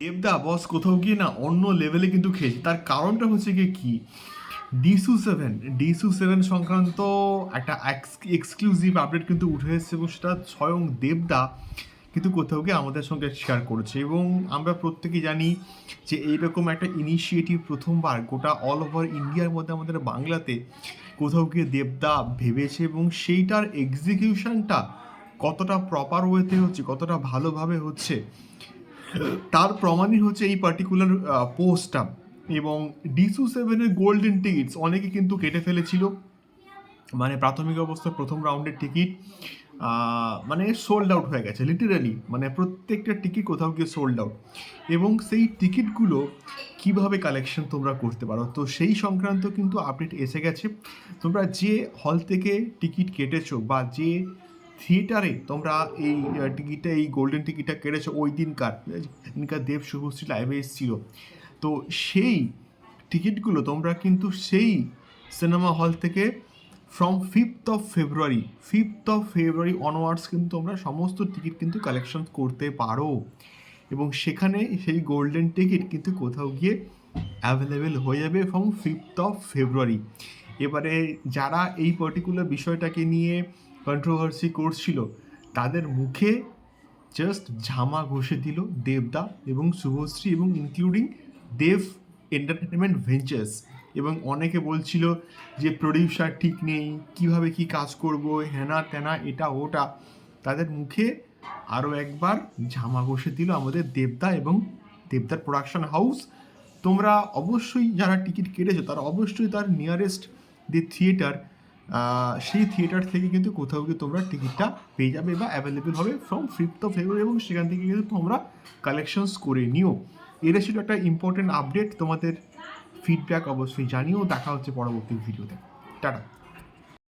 দেবদা বস কোথাও গিয়ে না অন্য লেভেলে কিন্তু খেয়েছে। তার কারণটা হচ্ছে গিয়ে কি? ডিসু সেভেন ডিসু সেভেন সংক্রান্ত একটা এক্সক্লুসিভ আপডেট কিন্তু উঠে এসেছে এবং সেটা স্বয়ং দেবদা কিন্তু কোথাও গিয়ে আমাদের সঙ্গে শেয়ার করেছে। এবং আমরা প্রত্যেকেই জানি যে এইরকম একটা ইনিশিয়েটিভ প্রথমবার গোটা অল ওভার ইন্ডিয়ার মধ্যে আমাদের বাংলাতে কোথাও গিয়ে দেবদা ভেবেছে এবং সেইটার এক্সিকিউশনটা কতটা প্রপার ওয়েতে হচ্ছে, কতটা ভালোভাবে হচ্ছে তার প্রমাণই হচ্ছে এই পার্টিকুলার পোস্টটা এবং ডিসু সেভেনের গোল্ডেন টিকিটস অনেকে কিন্তু কেটে ফেলেছিল। মানে প্রাথমিক অবস্থায় প্রথম রাউন্ডের টিকিট মানে সোল্ড আউট হয়ে গেছে লিটারালি মানে প্রত্যেকটা টিকিট কোথাও গিয়ে সোল্ড আউট এবং সেই টিকিটগুলো কীভাবে কালেকশন তোমরা করতে পারো? তো সেই সংক্রান্ত কিন্তু আপডেট এসে গেছে। তোমরা যে হল থেকে টিকিট কেটেছো বা যে থিয়েটারে তোমরা এই টিকিটটা এই গোল্ডেন টিকিটটা কেটেছো ওই দিনকার। দিনকার দেব শুভশ্রী লাইভে এসেছিল। তো সেই টিকিটগুলো তোমরা কিন্তু সেই সিনেমা হল থেকে from fifth of February fifth of February onwards কিন্তু তোমরা সমস্ত টিকিট কিন্তু কালেকশন করতে পারো। এবং সেখানে সেই গোল্ডেন টিকিট কিন্তু কোথাও গিয়ে অ্যাভেলেবেল হয়ে যাবে ফ্রম ফিফথ অফ ফেব্রুয়ারি এবারে যারা এই পার্টিকুলার বিষয়টাকে নিয়ে কন্ট্রোভার্সি করছিল তাদের মুখে জাস্ট ঝামা ঘষে দিল দেবদা এবং শুভশ্রী এবং ইনক্লুডিং দেব এন্টারটেনমেন্ট ভেঞ্চার্স এবং অনেকে বলছিল যে প্রডিউসার ঠিক নেই, কীভাবে কি কাজ করব, হেনা তেনা এটা ওটা। তাদের মুখে আরও একবার ঝামা ঘষে দিল আমাদের দেবদা এবং দেবদার প্রোডাকশন হাউস তোমরা অবশ্যই যারা টিকিট কেটেছো, তারা অবশ্যই তার নিয়ারেস্ট যে থিয়েটার সেই থিয়েটার থেকে কিন্তু কোথাও গিয়ে তোমরা টিকিটটা পেয়ে যাবে বা অ্যাভেলেবেল হবে ফ্রম ফিফথ অফ ফেব্রুয়ারি এবং সেখান থেকে কিন্তু তোমরা কালেকশনস করে নিও। এটা ছিল একটা ইম্পর্টেন্ট আপডেট তোমাদের ফিডব্যাক অবশ্যই জানিও। দেখা হচ্ছে পরবর্তী ভিডিওতে টাটা।